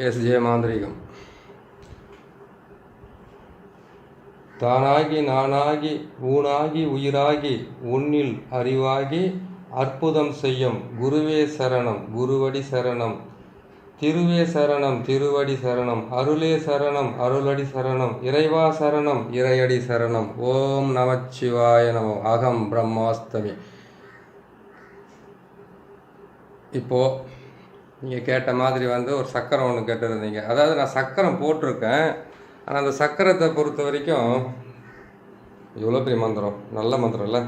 S. SJ மாந்திரிகம். தானாகி நானாகி ஊனாகி உயிராகி உன்னில் அறிவாகி அற்புதம் செய்யும் குருவே சரணம் குருவடி சரணம். திருவே சரணம் திருவடி சரணம். அருளே சரணம் அருளடி சரணம். இறைவா சரணம் இறையடி சரணம். ஓம் நமச்சிவாய நமோ. அகம் பிரம்மாஸ்தமி. இப்போது நீங்கள் கேட்ட மாதிரி வந்து ஒரு சக்கரம் ஒன்று கேட்டிருந்தீங்க. அதாவது நான் சக்கரம் போட்டிருக்கேன். ஆனால் அந்த சக்கரத்தை பொறுத்த வரைக்கும் எவ்வளோ பெரிய மந்திரம். நல்ல மந்திரம் இல்லை.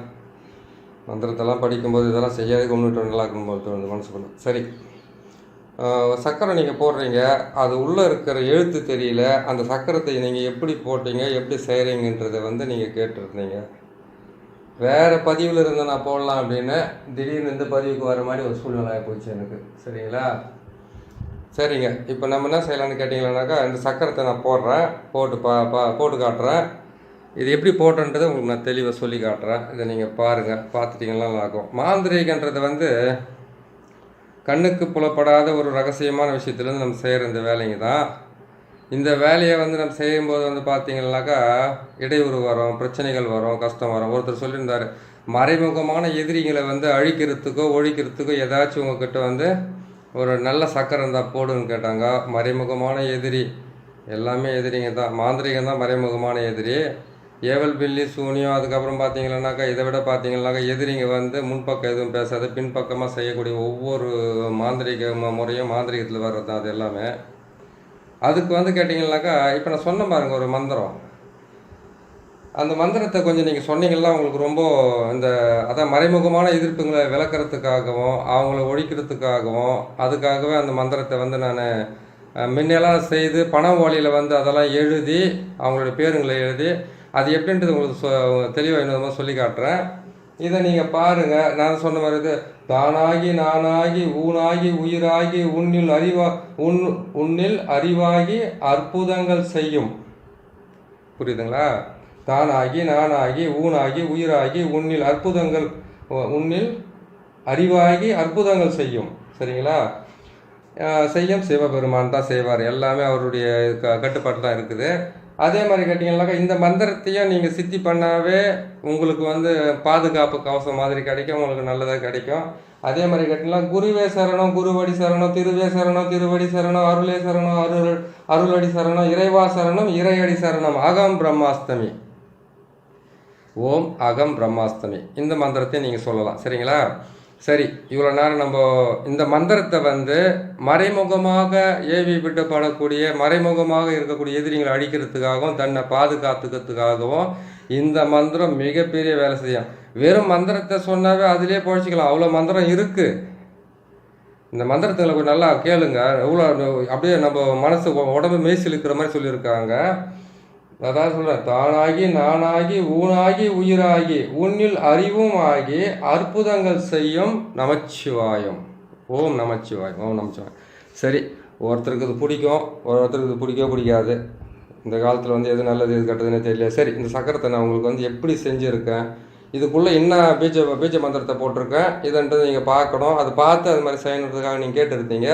மந்திரத்தெல்லாம் படிக்கும்போது இதெல்லாம் செய்யாது கொண்டுட்டு நல்லா இருக்கும்போது தோணுது மனசுக்குள்ள. சரி. சக்கரம் நீங்கள் போடுறீங்க. அது உள்ளே இருக்கிற எழுத்து தெரியல. அந்த சக்கரத்தை நீங்கள் எப்படி போட்டீங்க எப்படி செய்கிறீங்கன்றதை வந்து நீங்கள் கேட்டிருந்தீங்க. வேறு பதிவில் இருந்து நான் போடலாம் அப்படின்னு திடீர்னு இந்த பதிவுக்கு வர மாதிரி ஒரு சூழ்நிலை போச்சு எனக்கு. சரிங்களா? சரிங்க. இப்போ நம்ம என்ன செய்யலாம்னு கேட்டிங்களானாக்கா இந்த சக்கரத்தை நான் போடுறேன். போட்டு பா பா போட்டு காட்டுறேன். இது எப்படி போட்டோன்றதை உங்களுக்கு நான் தெளிவாக சொல்லி காட்டுறேன். இதை நீங்கள் பாருங்கள் பார்த்துட்டிங்கன்னா நல்லா இருக்கும் மாந்திரிகன்றது வந்து கண்ணுக்கு புலப்படாத ஒரு ரகசியமான விஷயத்துலேருந்து நம்ம செய்கிற இந்த வேலைங்க தான். இந்த வேலையை வந்து நம்ம செய்யும்போது வந்து பார்த்தீங்கன்னாக்கா இடையூறு வரும் பிரச்சனைகள் வரும் கஷ்டம் வரும். ஒருத்தர் சொல்லியிருந்தார் மறைமுகமான எதிரிகளை வந்து அழிக்கிறதுக்கோ ஒழிக்கிறதுக்கோ ஏதாச்சும் உங்ககிட்ட வந்து ஒரு நல்ல சக்கரம் இருந்தால் போடுன்னு கேட்டாங்க. மறைமுகமான எதிரி. எல்லாமே எதிரிங்க தான். மாந்திரிகம் தான் மறைமுகமான எதிரி. ஏவல் பில்லி சூனியம் அதுக்கப்புறம் பார்த்தீங்கன்னாக்கா இதை விட பார்த்தீங்கன்னாக்கா எதிரிங்க வந்து முன்பக்கம் எதுவும் பேசாது பின்பக்கமாக செய்யக்கூடிய ஒவ்வொரு மாந்திரிக முறையும் மாந்திரிகத்தில் வர்றது தான் அது எல்லாமே. அதுக்கு வந்து கேட்டிங்கனாக்கா இப்போ நான் சொன்ன பாருங்க ஒரு மந்திரம். அந்த மந்திரத்தை கொஞ்சம் நீங்கள் சொன்னீங்கன்னா உங்களுக்கு ரொம்ப இந்த அதான் மறைமுகமான எதிர்ப்புங்களை விளக்குறதுக்காகவும் அவங்கள ஒழிக்கிறதுக்காகவும் அதுக்காகவே அந்த மந்திரத்தை வந்து நான் முன்னெல்லாம் செய்து பண ஓலையில் வந்து அதெல்லாம் எழுதி அவங்களுடைய பேருங்களை எழுதி அது எப்படின்றது உங்களுக்கு சொ தெளிவாக இன்னொரு சொல்லி காட்டுறேன். இதை நீங்கள் பாருங்கள் நான் சொன்ன மாதிரி இது தானாகி நானாகி ஊனாகி உயிராகி உன்னில் அறிவா உன் உன்னில் அறிவாகி அற்புதங்கள் செய்யும். புரியுதுங்களா? தானாகி நானாகி ஊனாகி உயிராகி உன்னில் அற்புதங்கள் உன்னில் அறிவாகி அற்புதங்கள் செய்யும். சரிங்களா? செய்யும். சிவபெருமான் தான் செய்வார். எல்லாமே அவருடைய க கட்டுப்பாட்டில் தான் இருக்குது. அதே மாதிரி கேட்டிங்கன்னாக்கா இந்த மந்திரத்தையும் நீங்கள் சித்தி பண்ணாவே உங்களுக்கு வந்து பாதுகாப்பு கவசம் மாதிரி கிடைக்கும் உங்களுக்கு நல்லதாக கிடைக்கும். அதே மாதிரி கேட்டிங்கன்னா குருவே சரணம் குருவடி சரணம் திருவே சரணம் திருவடி சரணம் அருளே சரணம் அருள் அருளடி சரணம் இறைவா சரணம் இறையடி சரணம் அகம் பிரம்மாஸ்தமி. ஓம் அகம் பிரம்மாஸ்தமி. இந்த மந்திரத்தை நீங்கள் சொல்லலாம். சரிங்களா? சரி இவ்வளோ நேரம் நம்ம இந்த மந்திரத்தை வந்து மறைமுகமாக ஏவி விடப்படக்கூடிய மறைமுகமாக இருக்கக்கூடிய எதிரிகளை அழிக்கிறதுக்காகவும் தன்னை பாதுகாத்துக்கிறதுக்காகவும் இந்த மந்திரம் மிகப்பெரிய வேலை செய்யும். வெறும் மந்திரத்தை சொன்னாவே அதிலே பொழைச்சிக்கலாம். அவ்வளோ மந்திரம் இருக்குது இந்த மந்திரத்தில் கொஞ்சம் நல்லா கேளுங்க. எவ்வளோ அப்படியே நம்ம மனசு உடம்பு மேய்ச்சி இருக்கிற மாதிரி சொல்லியிருக்காங்க. அதான் சொல்கிறேன் தானாகி நானாகி ஊனாகி உயிராகி உன்னில் அறிவும் ஆகி அற்புதங்கள் செய்யும் நமச்சிவாயம். ஓம் நமச்சிவாயம் ஓம் நமச்சிவாயம். சரி ஒருத்தருக்கு இது பிடிக்கும் ஒருத்தருக்கு இது பிடிக்கவே பிடிக்காது. இந்த காலத்தில் வந்து எது நல்லது எது கெட்டதுன்னு தெரியல. சரி இந்த சக்கரத்தை நான் உங்களுக்கு வந்து எப்படி செஞ்சுருக்கேன்? இதுக்குள்ளே என்ன பீஜ பீஜ மந்திரத்தை போட்டிருக்கேன். இதுன்றது நீங்கள் பார்க்கணும். அதை பார்த்து அது மாதிரி செய்யணுன்றதுக்காக நீங்கள் கேட்டுருந்தீங்க.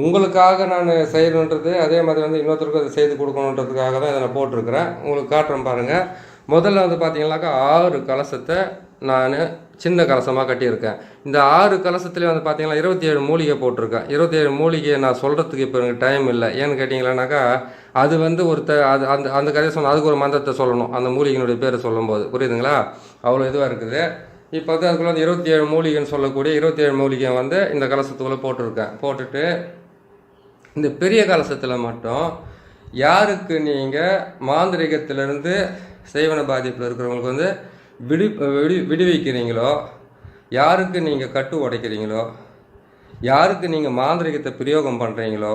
உங்களுக்காக நான் செய்யணுன்றது அதே மாதிரி வந்து இன்னொருத்தருக்கும் அதை செய்து கொடுக்கணுன்றதுக்காக தான் இதை நான் போட்டிருக்கிறேன். உங்களுக்கு காட்டுறேன் பாருங்கள் முதல்ல வந்து பார்த்தீங்கன்னாக்கா ஆறு கலசத்தை நான் சின்ன கலசமாக கட்டியிருக்கேன். இந்த ஆறு கலசத்துலேயே வந்து பார்த்தீங்கன்னா இருபத்தி ஏழு மூலிகை போட்டிருக்கேன். இருபத்தி ஏழு மூலிகையை நான் சொல்கிறதுக்கு இப்போ எனக்கு டைம் இல்லை. ஏன்னு கேட்டிங்களானாக்கா அது வந்து ஒரு த அது அந்த அந்த கதையை சொன்ன அதுக்கு ஒரு மந்திரத்தை சொல்லணும். அந்த மூலிகையினுடைய பேரை சொல்லும்போது. புரியுதுங்களா? அவ்வளோ இதுவாக இருக்குது. இப்போ வந்து அதுக்குள்ளே வந்து இருபத்தி ஏழு மூலிகைன்னு சொல்லக்கூடிய இருபத்தி ஏழு மூலிகை வந்து இந்த கலசத்துக்குள்ளே போட்டிருக்கேன். போட்டுட்டு இந்த பெரிய கலசத்தில் மட்டும் யாருக்கு நீங்கள் மாந்திரிகத்திலிருந்து செய்வன பாதிப்பில் இருக்கிறவங்களுக்கு வந்து விடு விடு விடுவிக்கிறீங்களோ யாருக்கு நீங்கள் கட்டு உடைக்கிறீங்களோ யாருக்கு நீங்கள் மாந்திரிகத்தை பிரயோகம் பண்ணுறீங்களோ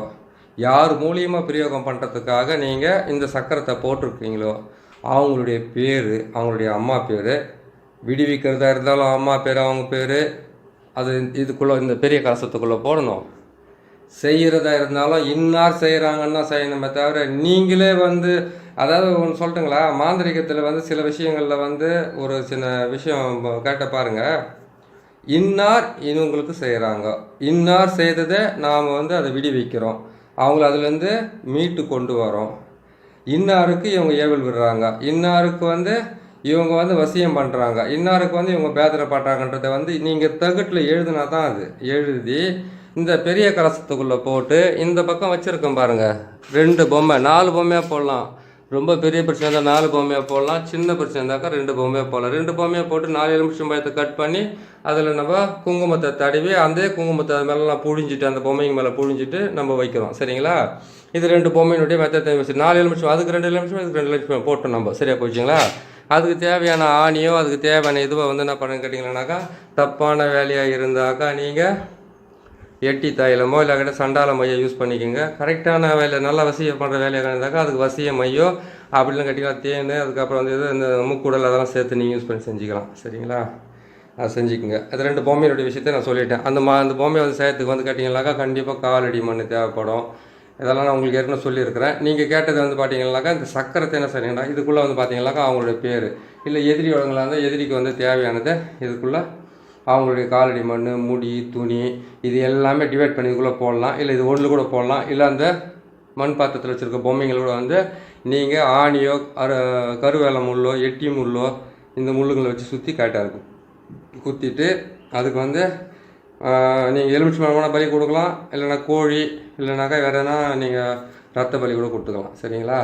யார் மூலியமாக பிரயோகம் பண்ணுறதுக்காக நீங்கள் இந்த சக்கரத்தை போட்டிருக்கீங்களோ அவங்களுடைய பேர் அவங்களுடைய அம்மா பேர் விடுவிக்கிறதா இருந்தாலும் அம்மா பேர் அவங்க பேர் அது இதுக்குள்ளே இந்த பெரிய கலசத்துக்குள்ளே போடணும். செய்கிறதா இருந்தாலும் இன்னார் செய்கிறாங்கன்னா செய்யணுமே தவிர நீங்களே வந்து அதாவது ஒன்று சொல்லட்டுங்களா? மாந்திரிகத்தில் வந்து சில விஷயங்களில் வந்து ஒரு சின்ன விஷயம் கேட்ட பாருங்கள் இன்னார் இவங்களுக்கு செய்கிறாங்க இன்னார் செய்ததை நாம் வந்து அதை விடுவிக்கிறோம். அவங்கள அதுலேருந்து மீட்டு கொண்டு வரோம். இன்னாருக்கு இவங்க ஏவல் விடுறாங்க. இன்னாருக்கு வந்து இவங்க வந்து வசியம் பண்ணுறாங்க இன்னாருக்கு வந்து இவங்க பேதரப்படுறாங்கன்றதை வந்து நீங்கள் தகட்டில் எழுதுனா தான் அது. எழுதி இந்த பெரிய கலசத்துக்குள்ளே போட்டு இந்த பக்கம் வச்சுருக்கோம் பாருங்கள் ரெண்டு பொம்மை நாலு பொம்மையாக போடலாம். ரொம்ப பெரிய பிரச்சனை இருந்தால் நாலு பொம்மையாக போடலாம். சின்ன பிரச்சனை இருந்தாக்கா ரெண்டு பொம்மையாக போடலாம். ரெண்டு பொம்மையாக போட்டு நாலு எலுமிச்சம் பழத்தை கட் பண்ணி அதில் நம்ம குங்குமத்தை தடவி அந்த குங்குமத்தை அது மேலெலாம் புழிஞ்சிட்டு அந்த பொம்மைங்க மேலே புழிஞ்சிட்டு நம்ம வைக்கிறோம். சரிங்களா? இது ரெண்டு பொம்மையினுடைய மெத்தத்தை வச்சு நாலு எலுமிச்சம் அதுக்கு ரெண்டு எலுமிச்சம் இதுக்கு ரெண்டு எலுமிச்சம் போட்டோம் நம்ம. சரியாக போச்சுங்களா? அதுக்கு தேவையான ஆணியோ அதுக்கு தேவையான இதுவோ வந்து என்ன பண்ணுன்னு கேட்டிங்கன்னாக்கா தப்பான வேலையாக இருந்தாக்கா நீங்கள் எட்டி தைலமோ இல்லை கிட்ட சண்டால மையோ யூஸ் பண்ணிக்கோங்க. கரெக்டான வேலை நல்லா வசியம் பண்ணுற வேலையாக இருந்தாக்கா அதுக்கு வசிய மையோ அப்படிலாம் கட்டிக்கலாம் தேன் அதுக்கப்புறம் வந்து இது இந்த முக்குடல் அதெல்லாம் சேர்த்து நீங்கள் யூஸ் பண்ணி செஞ்சுக்கலாம். சரிங்களா? அதை செஞ்சுக்கோங்க. அது ரெண்டு பொம்மையினுடைய விஷயத்த நான் சொல்லிட்டேன். அந்த மா அந்த பொம்மையை வந்து சேர்த்துக்கு வந்து கேட்டிங்கனாக்கா கண்டிப்பாக காலடி மண் தேவைப்படும். இதெல்லாம் நான் உங்களுக்கு ஏற்கனவே சொல்லியிருக்கிறேன். நீங்கள் கேட்டது வந்து பார்த்தீங்கன்னாக்கா இந்த சக்கரத்தை என்ன செய்றீங்கன்னா இதுக்குள்ளே வந்து பார்த்தீங்கன்னாக்கா அவங்களுடைய பேர். இல்லை எதிரி வளங்களாக இருந்தால் எதிரிக்கு வந்து தேவையானதை இதுக்குள்ளே அவங்களுடைய காலடி மண் முடி துணி இது எல்லாமே டிவைட் பண்ணி இதுக்குள்ளே போடலாம். இல்லை இது ஒன்றில் கூட போடலாம். இல்லை அந்த மண் பாத்திரத்தில் வச்சுருக்க பொம்மைங்களோட வந்து நீங்கள் ஆணியோ அரு கருவேல முள்ளோ எட்டி முள்ளோ இந்த முள்ளுங்களை வச்சு சுற்றி கரெக்டாக இருக்கும். குத்திட்டு அதுக்கு வந்து நீங்கள் எலுமிச்சை மரமான பலி கொடுக்கலாம். இல்லைன்னா கோழி இல்லைனாக்கா வேறு எதனா நீங்கள் ரத்த பலி கூட கொடுத்துக்கலாம். சரிங்களா?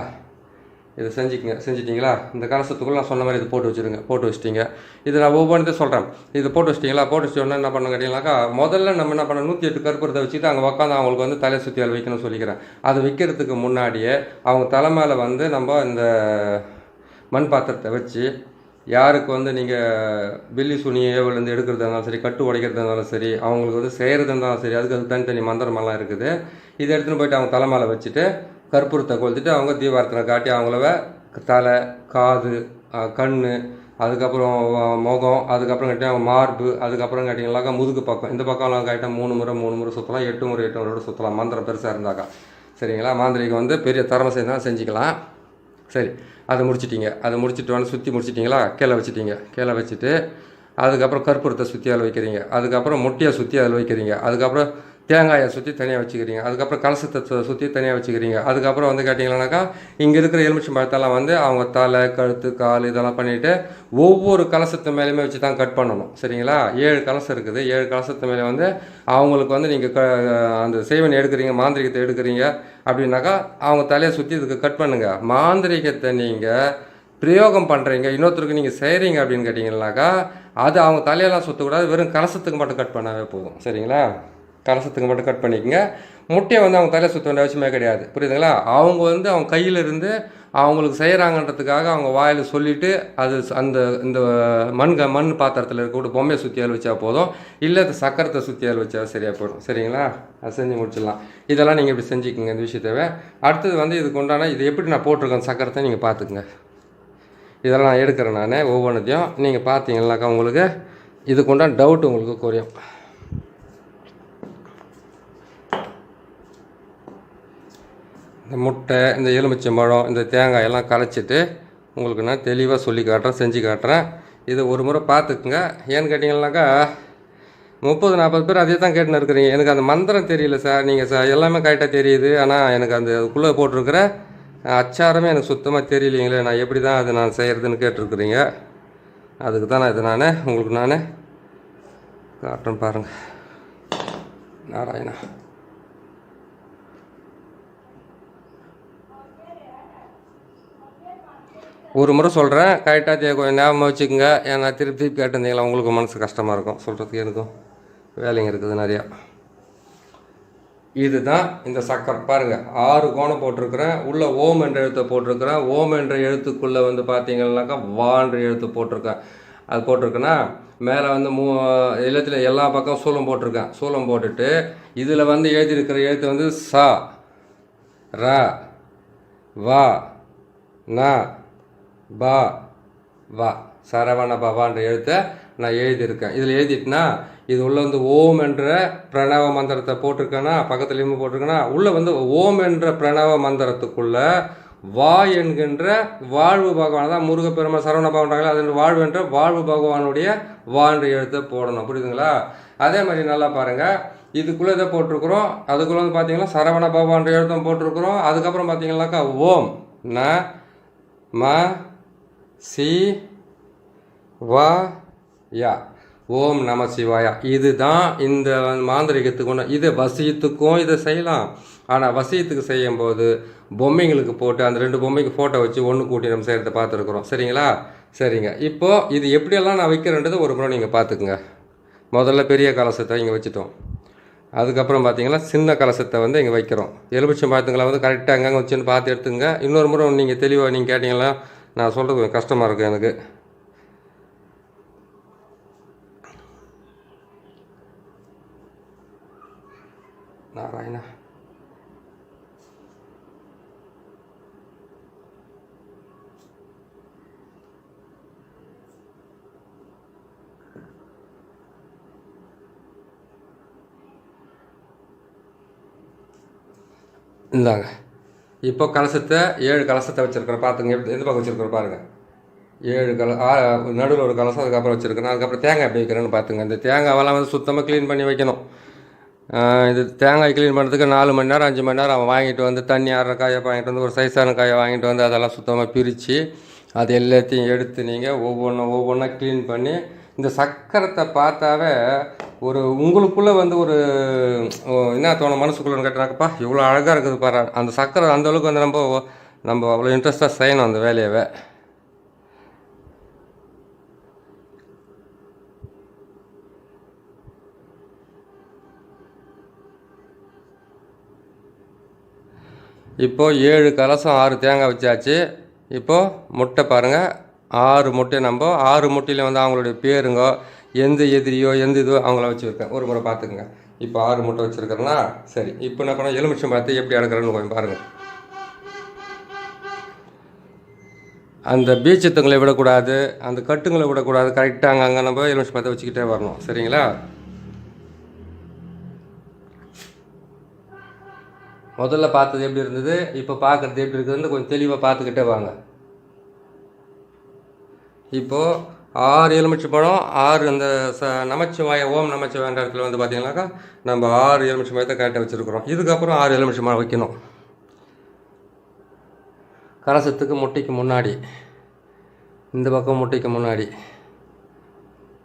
இதை செஞ்சுக்கங்க செஞ்சிட்டிங்களா? இந்த கலசத்துக்குள்ள நான் சொன்ன மாதிரி இது போட்டு வச்சுருங்க போட்டு வச்சிட்டிங்க. இது நான் ஒவ்வொன்றுத்தையும் சொல்கிறேன் இது போட்டு வச்சிட்டிங்களா? போட்டு வச்சோன்னா என்ன பண்ண கேட்டிங்கனாக்கா முதல்ல நம்ம என்ன பண்ண நூற்றி எட்டு கற்பூரத்தை வச்சுட்டு அங்கே உட்காந்து அவங்களுக்கு வந்து தலை சுற்றியால் வைக்கணும்னு சொல்லிக்கிறேன். அது வைக்கிறதுக்கு முன்னாடியே அவங்க தலை மேலே வந்து நம்ம இந்த மண் பாத்திரத்தை வச்சு யாருக்கு வந்து நீங்கள் பில்லி சுனி ஏவலேருந்து எடுக்கிறதா இருந்தாலும் சரி கட்டு உடைக்கிறதா இருந்தாலும் சரி அவங்களுக்கு வந்து செய்கிறதா இருந்தாலும் சரி அதுக்கு அது தனித்தனி மந்திரமெல்லாம் இருக்குது. இதை எடுத்துன்னு போயிட்டு அவங்க தலை மேலே வச்சுட்டு கற்பூரத்தை கொளுத்திட்டு அவங்க தீபாரத்தனை காட்டி அவங்கள தலை காது கண் அதுக்கப்புறம் முகம் அதுக்கப்புறம் கேட்டால் மார்பு அதுக்கப்புறம் கேட்டிங்கனாக்கா முதுகு பக்கம். இந்த பக்கம்லாம் கேட்டால் மூணு முறை மூணு முறை சுற்றலாம் எட்டு முறை எட்டு முறை சுற்றலாம் மந்திரம் பெருசாக இருந்தாக்கா. சரிங்களா? மாந்திரிக்கு வந்து பெரிய தரம செய்தால் செஞ்சுக்கலாம். சரி. அதை முடிச்சிட்டிங்க. அதை முடிச்சுட்டு வந்து சுற்றி முடிச்சிட்டிங்களா? கீழே வச்சுட்டிங்க. கீழே வச்சுட்டு அதுக்கப்புறம் கற்பூரத்தை சுற்றி அதில் வைக்கிறீங்க. அதுக்கப்புறம் முட்டையை சுற்றி அதில் வைக்கிறீங்க. அதுக்கப்புறம் தேங்காயை சுற்றி தனியாக வச்சுக்கிறீங்க. அதுக்கப்புறம் கலசத்தை சுற்றி தனியாக வச்சுக்கிறீங்க. அதுக்கப்புறம் வந்து கேட்டிங்கன்னாக்கா இங்கே இருக்கிற எலுமிச்சம் பழத்தெல்லாம் வந்து அவங்க தலை கழுத்து கால் இதெல்லாம் பண்ணிவிட்டு ஒவ்வொரு கலசத்து மேலேயுமே வச்சு தான் கட் பண்ணணும். சரிங்களா? ஏழு கலசம் இருக்குது. ஏழு கலசத்து மேலே வந்து அவங்களுக்கு வந்து நீங்கள் க அந்த சேவனை எடுக்கிறீங்க மாந்திரிகத்தை எடுக்கிறீங்க அப்படின்னாக்கா அவங்க தலையை சுற்றி இதுக்கு கட் பண்ணுங்கள் மாந்திரிகத்தை நீங்கள் பிரயோகம் பண்ணுறீங்க இன்னொருத்தருக்கு நீங்கள் செய்கிறீங்க அப்படின்னு கேட்டிங்கன்னாக்கா அது அவங்க தலையெல்லாம் சுற்றக்கூடாது வெறும் கலசத்துக்கு மட்டும் கட் பண்ணாவே போதும். சரிங்களா? கலசத்துக்கு மட்டும் கட் பண்ணிக்கோங்க. முட்டையை வந்து அவங்க தலையை சுற்ற வேண்டிய அவசியமே கிடையாது. புரியுதுங்களா? அவங்க வந்து அவங்க கையில் இருந்து அவங்களுக்கு செய்கிறாங்கன்றதுக்காக அவங்க வாயில் சொல்லிவிட்டு அது அந்த இந்த மண் க- மண் பாத்திரத்தில் இருக்கக்கூடிய பொம்மையை சுற்றியால் வச்சா போதும். இல்லை அது சக்கரத்தை சுற்றியால் வச்சா சரியாக போயிடும். சரிங்களா? அது செஞ்சு முடிச்சிடலாம். இதெல்லாம் நீங்கள் இப்படி செஞ்சுக்கோங்க இந்த விஷயத்தவே அடுத்தது வந்து இதுக்கு உண்டான இது எப்படி நான் போட்டிருக்கேன் சக்கரத்தை நீங்கள் பார்த்துக்குங்க. இதெல்லாம் நான் எடுக்கிறேன் நான் ஒவ்வொன்றத்தையும் நீங்கள் பார்த்தீங்கன்னாக்கா உங்களுக்கு இதுக்குண்டான டவுட் உங்களுக்கு குறையும். இந்த முட்டை இந்த எலுமிச்சம்பழம் இந்த தேங்காய் எல்லாம் கரைச்சிட்டு உங்களுக்கு நான் தெளிவாக சொல்லி காட்டுறேன் செஞ்சு காட்டுறேன். இதை ஒரு முறை பார்த்துக்குங்க. ஏன்னு கேட்டிங்கன்னாக்கா முப்பது நாற்பது பேர் அதே தான் கேட்டுன்னு இருக்கிறீங்க. எனக்கு அந்த மந்திரம் தெரியல சார். நீங்கள் சார் எல்லாமே கரெக்டாக தெரியுது. ஆனால் எனக்கு அந்த அதுக்குள்ளே போட்டிருக்கிற அச்சாரமே எனக்கு சுத்தமாக தெரியலைங்களே. நான் எப்படி தான் அதை நான் செய்கிறதுன்னு கேட்டிருக்கிறீங்க. அதுக்கு தான் நான் இதை நான் உங்களுக்கு நான் காட்டுறேன் பாருங்கள் நாராயணா. ஒரு முறை சொல்கிறேன் கரெக்டாக கொஞ்சம் ஞாபகம் வச்சுக்கோங்க. ஏன்னா திருப்பி திருப்பி கேட்டிருந்தீங்களா உங்களுக்கு மனசு கஷ்டமாக இருக்கும். சொல்கிறதுக்கு எனக்கும் வேலைங்க இருக்குது நிறையா. இதுதான் இந்த சக்கரம். பாருங்கள் ஆறு கோணம் போட்டிருக்கிறேன். உள்ளே ஓம் என்ற எழுத்தை போட்டிருக்கிறேன். ஓம் என்ற எழுத்துக்குள்ளே வந்து பார்த்தீங்கன்னாக்கா வான்ற எழுத்து போட்டிருக்கேன். அது போட்டிருக்கேன்னா மேலே வந்து மூ எழுத்துல எல்லா பக்கம் சூளம் போட்டிருக்கேன். சூளம் போட்டுட்டு இதில் வந்து எழுதியிருக்கிற எழுத்து வந்து சா ர வா ந பா வா சரவண பவான்ற எழுத்தை நான் எழுதியிருக்கேன். இதில் எழுதிட்டுனா இது உள்ளே வந்து ஓம் என்ற பிரணவ மந்திரத்தை போட்டிருக்கேன்னா பக்கத்துலேயுமே போட்டிருக்கேன்னா உள்ளே வந்து ஓம் என்ற பிரணவ மந்திரத்துக்குள்ள வா என்கின்ற வாழ்வு பகவான் தான் முருகப்பெருமாள் சரவண பகவான் அது வாழ்வு என்ற வாழ்வு பகவானுடைய வா என்ற எழுத்தை போடணும். புரியுதுங்களா? அதே மாதிரி நல்லா பாருங்கள் இதுக்குள்ளே இதை போட்டிருக்கிறோம். அதுக்குள்ளே வந்து பார்த்தீங்கன்னா சரவண பகவான் எழுத்தும் போட்டிருக்கிறோம். அதுக்கப்புறம் பார்த்தீங்கன்னாக்கா ஓம் ந ம சி வா யா. ஓம் நம சிவாயா. இதுதான் இந்த மாந்திரிகத்துக்கு ஒன்று இது வசியத்துக்கும் இதை செய்யலாம். ஆனால் வசியத்துக்கு செய்யும்போது பொம்மைங்களுக்கு போட்டு அந்த ரெண்டு பொம்மைக்கு ஃபோட்டோ வச்சு ஒன்று கூட்டி நம்ம செய்கிறத பார்த்துருக்குறோம். சரிங்களா? சரிங்க. இப்போது இது எப்படியெல்லாம் நான் வைக்கிறேன்றது ஒரு முறை நீங்கள் பார்த்துக்குங்க. முதல்ல பெரிய கலசத்தை இங்கே வச்சுட்டோம். அதுக்கப்புறம் பார்த்தீங்கன்னா சின்ன கலசத்தை வந்து இங்கே வைக்கிறோம். எலுமிச்சம் பார்த்துங்களா வந்து கரெக்டாக அங்கங்கே வச்சுன்னு பார்த்து எடுத்துங்க இன்னொரு முறை நீங்கள் தெளிவாக நீங்கள் கேட்டிங்களா நான் சொல்கிறது கொஞ்சம் கஷ்டமாக இருக்கும் எனக்கு. நாராயணா. இந்தாங்க. இப்போ கலசத்தை ஏழு கலசத்தை வச்சுருக்கிறேன் பார்த்துங்க எப்படி எந்த பக்கம் வச்சுருக்கிறேன் பாருங்கள் ஏழு கல நடுவில் ஒரு கலசம் அதுக்கப்புறம் வச்சுருக்கிறேன் அதுக்கப்புறம் தேங்காய் எப்படி வைக்கிறேன்னு பார்த்துங்க இந்த தேங்காவெல்லாம் வந்து சுத்தமாக க்ளீன் பண்ணி வைக்கணும். இது தேங்காய் க்ளீன் பண்ணுறதுக்கு நாலு மணி நேரம் அஞ்சு மணி நேரம் அவன் வாங்கிட்டு வந்து தண்ணி ஆடுற காயை வாங்கிட்டு வந்து ஒரு சைஸான காயை வாங்கிட்டு வந்து அதெல்லாம் சுத்தமாக பிரித்து அது எல்லாத்தையும் எடுத்து நீங்கள் ஒவ்வொன்றும் ஒவ்வொன்றா க்ளீன் பண்ணி இந்த சக்கரத்தை பார்த்தாவே ஒரு உங்களுக்குள்ளே வந்து ஒரு என்ன தோணும் மனசுக்குள்ளே கேட்டாக்கப்பா இவ்வளோ அழகாக இருக்குது பாரு. அந்த சக்கரை அந்தளவுக்கு வந்து நம்ம நம்ம அவ்வளோ இன்ட்ரெஸ்ட்டாக செய்யணும் அந்த வேலையவே. இப்போது ஏழு கலசம் ஆறு தேங்காய் வச்சாச்சு. இப்போது முட்டை பாருங்கள் ஆறு முட்டை நம்ம ஆறு முட்டையில் வந்து அவங்களுடைய பேருங்கோ எந்த எதிரியோ எந்த இதுவோ அவங்கள வச்சுருக்கேன் ஒரு முறை பார்த்துக்குங்க. இப்போ ஆறு முட்டை வச்சுருக்கிறேன்னா சரி. இப்போ என்ன பண்ண எலுமிச்சம் பார்த்து எப்படி அடக்கிறேன்னு கொஞ்சம் பாருங்கள் அந்த பீச்சத்துங்களை விடக்கூடாது அந்த கட்டுங்களை விடக்கூடாது. கரெக்டாக அங்கே அங்கே நம்ம எலுமிச்சம் பார்த்து வச்சுக்கிட்டே வரணும். சரிங்களா? முதல்ல பார்த்தது எப்படி இருந்தது? இப்போ பார்க்குறது எப்படி இருக்குதுன்னு கொஞ்சம் தெளிவாக பார்த்துக்கிட்டே வாங்க. இப்போது ஆறு எலுமிச்சை பழம் ஆறு அந்த ச நமச்சிவாய ஓம் நமச்சிவாயன்ற இடத்துல வந்து பார்த்தீங்கன்னாக்கா நம்ம ஆறு எலுமிச்சை மயத்தை கரெக்டாக வச்சுருக்குறோம். இதுக்கப்புறம் ஆறு எலுமிச்சை மழை வைக்கணும். கலசத்துக்கு முட்டைக்கு முன்னாடி இந்த பக்கம் முட்டைக்கு முன்னாடி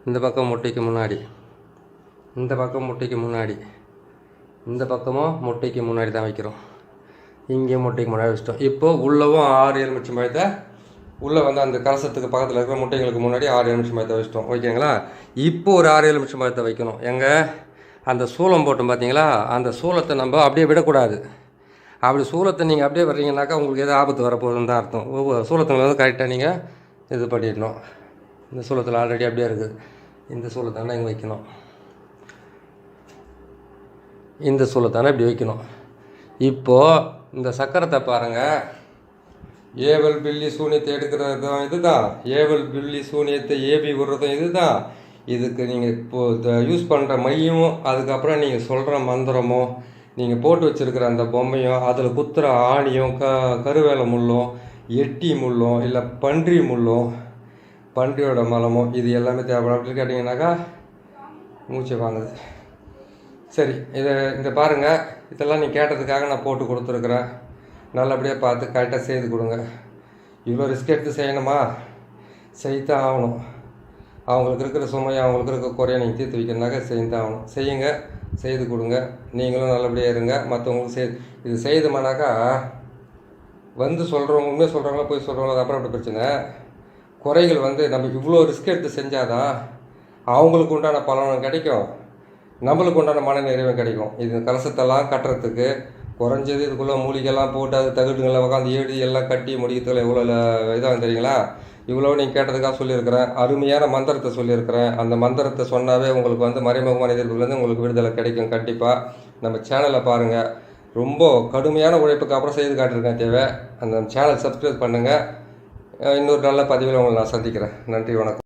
இந்த பக்கம் முட்டைக்கு முன்னாடி இந்த பக்கம் முட்டைக்கு முன்னாடி இந்த பக்கமும் முட்டைக்கு முன்னாடி தான் வைக்கிறோம். இங்கே முட்டைக்கு முன்னாடி வச்சிட்டோம். இப்போது உள்ளவும் ஆறு எலுமிச்சை பழத்தை உள்ளே வந்து அந்த கலசத்துக்கு பக்கத்தில் இருக்கிற முட்டைங்களுக்கு முன்னாடி ஆறு நிமிஷம் மரத்தை வச்சிட்டோம். ஓகேங்களா? இப்போ ஒரு ஆறு ஏழு நிமிஷம் பயத்தை வைக்கணும். எங்கே? அந்த சூளம் போட்டோம் பார்த்தீங்களா அந்த சூளத்தை நம்ம அப்படியே விடக்கூடாது. அப்படி சூளத்தை நீங்கள் அப்படியே வர்றீங்கனாக்கா உங்களுக்கு எது ஆபத்து வரப்போகுதுன்னு தான் அர்த்தம். ஒவ்வொரு சூளத்தில் வந்து கரெக்டாக நீங்கள் இது பண்ணிடணும். இந்த சூளத்தில் ஆல்ரெடி அப்படியே இருக்குது இந்த சூளத்தானே இங்கே வைக்கணும். இந்த சூளத்தானே இப்படி வைக்கணும். இப்போது இந்த சக்கரத்தை பாருங்கள் ஏவல் பில்லி சூனியத்தை எடுக்கிறதும் இதுதான் ஏவல் பில்லி சூனியத்தை ஏபி விடுறதும் இதுதான் இதுக்கு நீங்கள் இப்போது யூஸ் பண்ணுற மையமும் அதுக்கப்புறம் நீங்கள் சொல்கிற மந்திரமும் நீங்கள் போட்டு வச்சுருக்கிற அந்த பொம்மையும் அதில் குத்துற ஆணியும் க கருவேலை முள்ளும் எட்டி முள்ளும் இல்லை பன்றி முள்ளும் பன்றியோட மலமும் இது எல்லாமே தேவைப்படும் அப்படின்னு கேட்டிங்கனாக்கா மூச்சை வாங்குது. சரி இதை இந்த பாருங்கள் இதெல்லாம் நீ கேட்டதுக்காக நான் போட்டு கொடுத்துருக்குறேன். நல்லபடியாக பார்த்து கரெக்டாக செய்து கொடுங்க. இவ்வளோ ரிஸ்க் எடுத்து செய்யணுமா? செய்தான் ஆகணும். அவங்களுக்கு இருக்கிற சுமையை அவங்களுக்கு இருக்கிற குறையை நீங்கள் தீர்த்து வைக்கிறனாக்க செய்து ஆகணும். செய்யுங்க செய்து கொடுங்க. நீங்களும் நல்லபடியாக இருங்க. மற்றவங்களுக்கு செய் இது செய்தோம்னாக்கா வந்து சொல்கிறவங்க உண்மையாக சொல்கிறவங்களா போய் சொல்கிறவங்களா அப்புறம் அப்படி பிரச்சனை? குறைகள் வந்து நம்ம இவ்வளோ ரிஸ்க் எடுத்து செஞ்சாதான் அவங்களுக்கு உண்டான பலனும் கிடைக்கும். நம்மளுக்கு உண்டான மன நிறைவும் கிடைக்கும். இது கலசத்தெல்லாம் கட்டுறதுக்கு குறைஞ்சது இதுக்குள்ளே மூலிகைலாம் போட்டு அது தகுடுங்களை உட்காந்து ஏடி எல்லாம் கட்டி முடிக்கிறதுல எவ்வளோ இதாக தெரியுங்களா? இவ்வளோ நீங்கள் கேட்டதுக்காக சொல்லியிருக்கிறேன். அருமையான மந்திரத்தை சொல்லியிருக்கிறேன். அந்த மந்திரத்தை சொன்னாவே உங்களுக்கு வந்து மறைமுகமான எதிர்ப்புலேருந்து உங்களுக்கு விடுதலை கிடைக்கும் கண்டிப்பாக நம்ம சேனலை பாருங்கள் ரொம்ப கடுமையான உழைப்புக்கு அப்புறம் செய்து காட்டிருக்கேன் தேவை. அந்த சேனல் சப்ஸ்கிரைப் பண்ணுங்கள் இன்னொரு நல்ல பதிவில் உங்களை நான் சந்திக்கிறேன். நன்றி வணக்கம்.